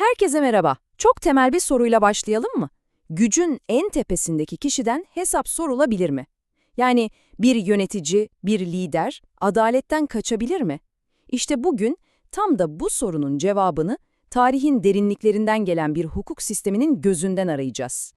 Herkese merhaba. Çok temel bir soruyla başlayalım mı? Gücün en tepesindeki kişiden hesap sorulabilir mi? Yani bir yönetici, bir lider adaletten kaçabilir mi? İşte bugün tam da bu sorunun cevabını tarihin derinliklerinden gelen bir hukuk sisteminin gözünden arayacağız.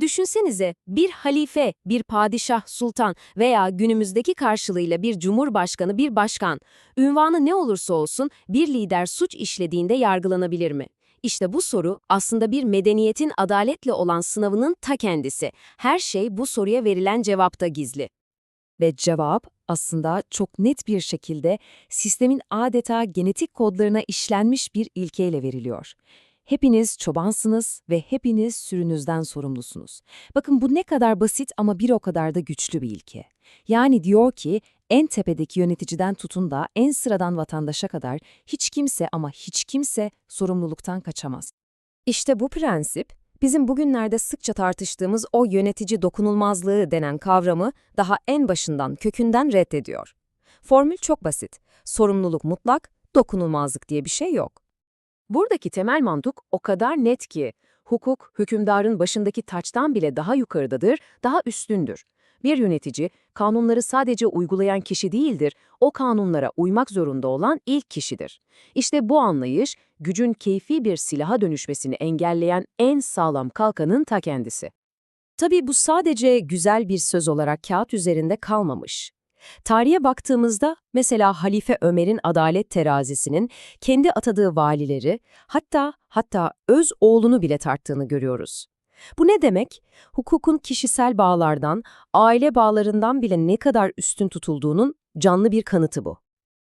Düşünsenize bir halife, bir padişah, sultan veya günümüzdeki karşılığıyla bir cumhurbaşkanı, bir başkan. Ünvanı ne olursa olsun bir lider suç işlediğinde yargılanabilir mi? İşte bu soru aslında bir medeniyetin adaletle olan sınavının ta kendisi. Her şey bu soruya verilen cevapta gizli. Ve cevap aslında çok net bir şekilde sistemin adeta genetik kodlarına işlenmiş bir ilkeyle veriliyor. Hepiniz çobansınız ve hepiniz sürünüzden sorumlusunuz. Bakın bu ne kadar basit ama bir o kadar da güçlü bir ilke. Yani diyor ki en tepedeki yöneticiden tutun da en sıradan vatandaşa kadar hiç kimse ama hiç kimse sorumluluktan kaçamaz. İşte bu prensip bizim bugünlerde sıkça tartıştığımız o yönetici dokunulmazlığı denen kavramı daha en başından kökünden reddediyor. Formül çok basit. Sorumluluk mutlak, dokunulmazlık diye bir şey yok. Buradaki temel mantık o kadar net ki, hukuk, hükümdarın başındaki taçtan bile daha yukarıdadır, daha üstündür. Bir yönetici, kanunları sadece uygulayan kişi değildir, o kanunlara uymak zorunda olan ilk kişidir. İşte bu anlayış, gücün keyfi bir silaha dönüşmesini engelleyen en sağlam kalkanın ta kendisi. Tabii bu sadece güzel bir söz olarak kağıt üzerinde kalmamış. Tarihe baktığımızda mesela Halife Ömer'in adalet terazisinin kendi atadığı valileri hatta hatta öz oğlunu bile tarttığını görüyoruz. Bu ne demek? Hukukun kişisel bağlardan, aile bağlarından bile ne kadar üstün tutulduğunun canlı bir kanıtı bu.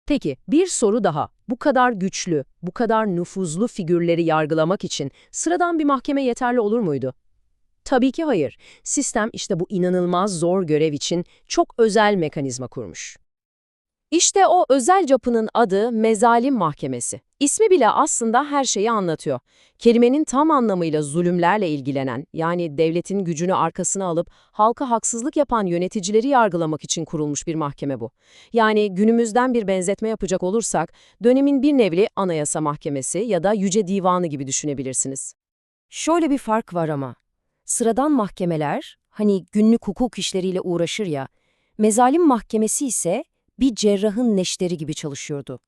Peki bir soru daha. Bu kadar güçlü, bu kadar nüfuzlu figürleri yargılamak için sıradan bir mahkeme yeterli olur muydu? Tabii ki hayır. Sistem işte bu inanılmaz zor görev için çok özel mekanizma kurmuş. İşte o özel yapının adı Mezalim Mahkemesi. İsmi bile aslında her şeyi anlatıyor. Kelimenin tam anlamıyla zulümlerle ilgilenen, yani devletin gücünü arkasına alıp halka haksızlık yapan yöneticileri yargılamak için kurulmuş bir mahkeme bu. Yani günümüzden bir benzetme yapacak olursak, dönemin bir nevli Anayasa Mahkemesi ya da Yüce Divanı gibi düşünebilirsiniz. Şöyle bir fark var ama. Sıradan mahkemeler, hani günlük hukuk işleriyle uğraşır ya, mezalim mahkemesi ise bir cerrahın neşteri gibi çalışıyordu.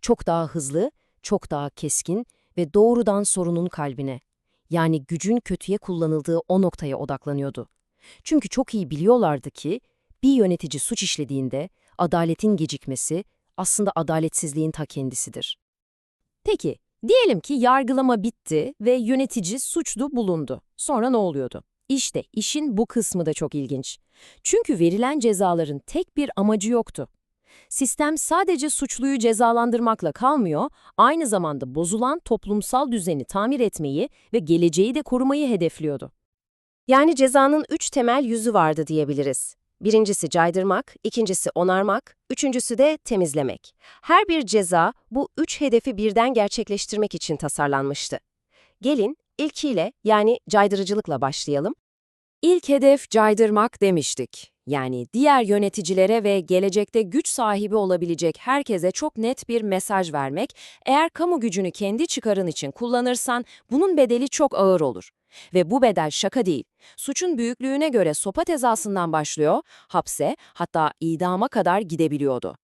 Çok daha hızlı, çok daha keskin ve doğrudan sorunun kalbine, yani gücün kötüye kullanıldığı o noktaya odaklanıyordu. Çünkü çok iyi biliyorlardı ki, bir yönetici suç işlediğinde adaletin gecikmesi aslında adaletsizliğin ta kendisidir. Peki, diyelim ki yargılama bitti ve yönetici suçlu bulundu. Sonra ne oluyordu? İşte işin bu kısmı da çok ilginç. Çünkü verilen cezaların tek bir amacı yoktu. Sistem sadece suçluyu cezalandırmakla kalmıyor, aynı zamanda bozulan toplumsal düzeni tamir etmeyi ve geleceği de korumayı hedefliyordu. Yani cezanın üç temel yüzü vardı diyebiliriz. Birincisi caydırmak, ikincisi onarmak, üçüncüsü de temizlemek. Her bir ceza bu üç hedefi birden gerçekleştirmek için tasarlanmıştı. Gelin ilkiyle yani caydırıcılıkla başlayalım. İlk hedef caydırmak demiştik. Yani diğer yöneticilere ve gelecekte güç sahibi olabilecek herkese çok net bir mesaj vermek, eğer kamu gücünü kendi çıkarın için kullanırsan bunun bedeli çok ağır olur. Ve bu bedel şaka değil. Suçun büyüklüğüne göre sopa cezasından başlıyor, hapse hatta idama kadar gidebiliyordu.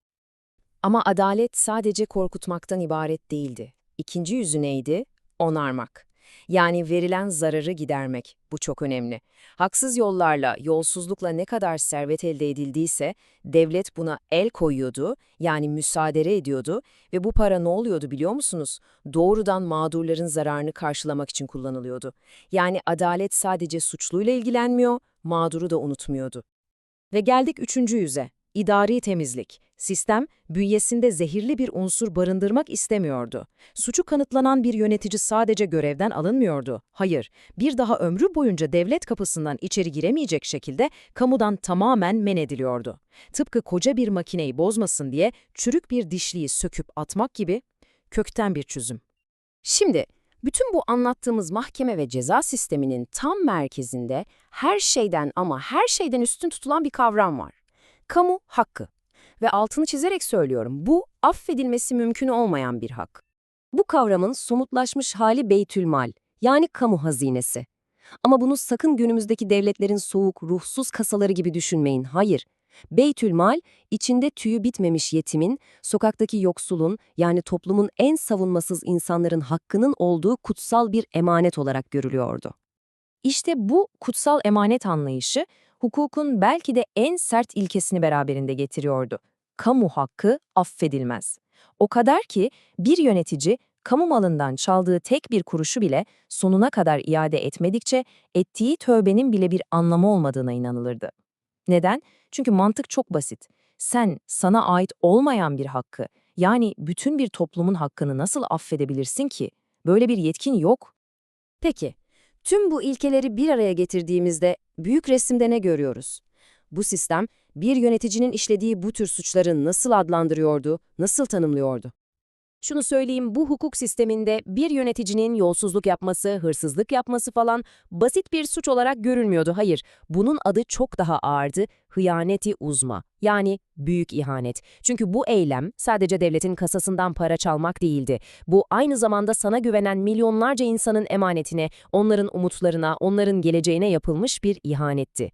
Ama adalet sadece korkutmaktan ibaret değildi. İkinci yüzü neydi? Onarmak. Yani verilen zararı gidermek. Bu çok önemli. Haksız yollarla, yolsuzlukla ne kadar servet elde edildiyse devlet buna el koyuyordu, yani müsaade ediyordu ve bu para ne oluyordu biliyor musunuz? Doğrudan mağdurların zararını karşılamak için kullanılıyordu. Yani adalet sadece suçluyla ilgilenmiyor, mağduru da unutmuyordu. Ve geldik üçüncü yüze, idari temizlik. Sistem, bünyesinde zehirli bir unsur barındırmak istemiyordu. Suçu kanıtlanan bir yönetici sadece görevden alınmıyordu. Hayır, bir daha ömrü boyunca devlet kapısından içeri giremeyecek şekilde kamudan tamamen men ediliyordu. Tıpkı koca bir makineyi bozmasın diye çürük bir dişliği söküp atmak gibi kökten bir çözüm. Şimdi, bütün bu anlattığımız mahkeme ve ceza sisteminin tam merkezinde her şeyden ama her şeyden üstün tutulan bir kavram var. Kamu hakkı ve altını çizerek söylüyorum bu affedilmesi mümkün olmayan bir hak. Bu kavramın somutlaşmış hali beytülmal, yani kamu hazinesi. Ama bunu sakın günümüzdeki devletlerin soğuk, ruhsuz kasaları gibi düşünmeyin. Hayır. Beytülmal, içinde tüyü bitmemiş yetimin, sokaktaki yoksulun, yani toplumun en savunmasız insanların hakkının olduğu kutsal bir emanet olarak görülüyordu. İşte bu kutsal emanet anlayışı, hukukun belki de en sert ilkesini beraberinde getiriyordu. Kamu hakkı affedilmez. O kadar ki bir yönetici kamu malından çaldığı tek bir kuruşu bile sonuna kadar iade etmedikçe ettiği tövbenin bile bir anlamı olmadığına inanılırdı. Neden? Çünkü mantık çok basit. Sen sana ait olmayan bir hakkı, yani bütün bir toplumun hakkını nasıl affedebilirsin ki? Böyle bir yetkin yok. Peki, tüm bu ilkeleri bir araya getirdiğimizde büyük resimde ne görüyoruz? Bu sistem bir yöneticinin işlediği bu tür suçları nasıl adlandırıyordu, nasıl tanımlıyordu? Şunu söyleyeyim, bu hukuk sisteminde bir yöneticinin yolsuzluk yapması, hırsızlık yapması falan basit bir suç olarak görülmüyordu. Hayır, bunun adı çok daha ağırdı, hıyaneti uzma. Yani büyük ihanet. Çünkü bu eylem sadece devletin kasasından para çalmak değildi. Bu aynı zamanda sana güvenen milyonlarca insanın emanetine, onların umutlarına, onların geleceğine yapılmış bir ihanetti.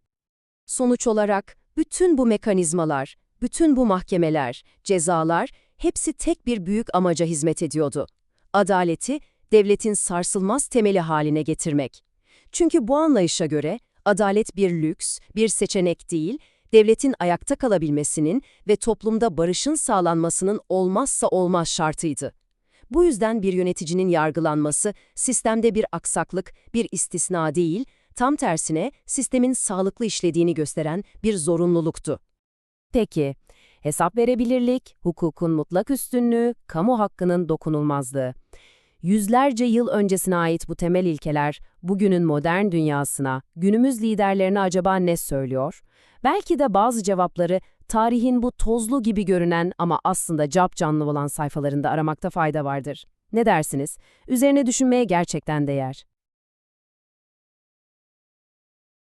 Sonuç olarak bütün bu mekanizmalar, bütün bu mahkemeler, cezalar hepsi tek bir büyük amaca hizmet ediyordu. Adaleti devletin sarsılmaz temeli haline getirmek. Çünkü bu anlayışa göre adalet bir lüks, bir seçenek değil, devletin ayakta kalabilmesinin ve toplumda barışın sağlanmasının olmazsa olmaz şartıydı. Bu yüzden bir yöneticinin yargılanması sistemde bir aksaklık, bir istisna değil, tam tersine sistemin sağlıklı işlediğini gösteren bir zorunluluktu. Peki, hesap verebilirlik, hukukun mutlak üstünlüğü, kamu hakkının dokunulmazlığı. Yüzlerce yıl öncesine ait bu temel ilkeler, bugünün modern dünyasına, günümüz liderlerine acaba ne söylüyor? Belki de bazı cevapları tarihin bu tozlu gibi görünen ama aslında capcanlı olan sayfalarında aramakta fayda vardır. Ne dersiniz? Üzerine düşünmeye gerçekten değer.